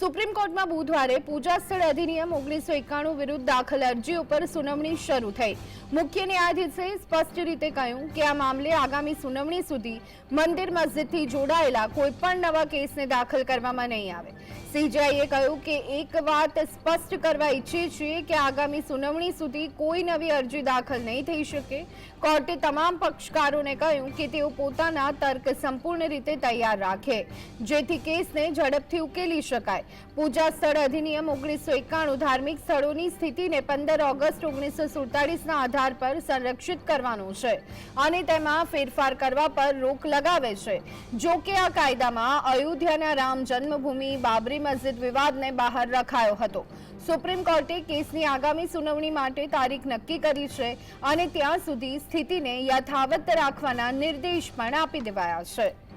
Supreme કોર્ટમાં બુધવારે પૂજા સ્થળ અધિનિયમ ઓગણીસો એકાણું વિરુદ્ધ દાખલ અરજી ઉપર સુનાવણી શરૂ થઈ. મુખ્ય ન્યાયાધીશે સ્પષ્ટ રીતે કહ્યું કે આ મામલે આગામી સુનાવણી સુધી મંદિર મસ્જિદથી જોડાયેલા કોઈપણ નવા કેસને દાખલ કરવામાં નહીં આવે. સીજીઆઈએ કહ્યું કે એક વાત સ્પષ્ટ કરવા ઈચ્છીએ છીએ કે આગામી સુનાવણી સુધી કોઈ નવી અરજી દાખલ નહીં થઈ શકે. કોર્ટે તમામ પક્ષકારોને કહ્યું કે તેઓ પોતાના તર્ક સંપૂર્ણ રીતે તૈયાર રાખે. જેથી કેસને ઝડપથી ઉકેલી શકાય. પૂજા સ્થળ અધિનિયમ ઓગણીસો એકાણું ધાર્મિક સ્થળોની સ્થિતિને પંદર ઓગસ્ટ ઓગણીસો સુડતાલીસના આધાર પર સંરક્ષિત કરવાનું છે. અને તેમાં ફેરફાર કરવા પર રોક લગાવે છે. જો કે આ કાયદામાં અયોધ્યાના રામ જન્મભૂમિ, બાબરી મસ્જિદ વિવાદને બહાર રખાયો હતો. સુપ્રીમ કોર્ટે કેસની આગામી સુનાવણી માટે તારીખ નક્કી કરી છે અને ત્યાં સુધી સ્થિતિને યથાવત રાખવાના નિર્દેશ પણ આપી દેવાયા છે.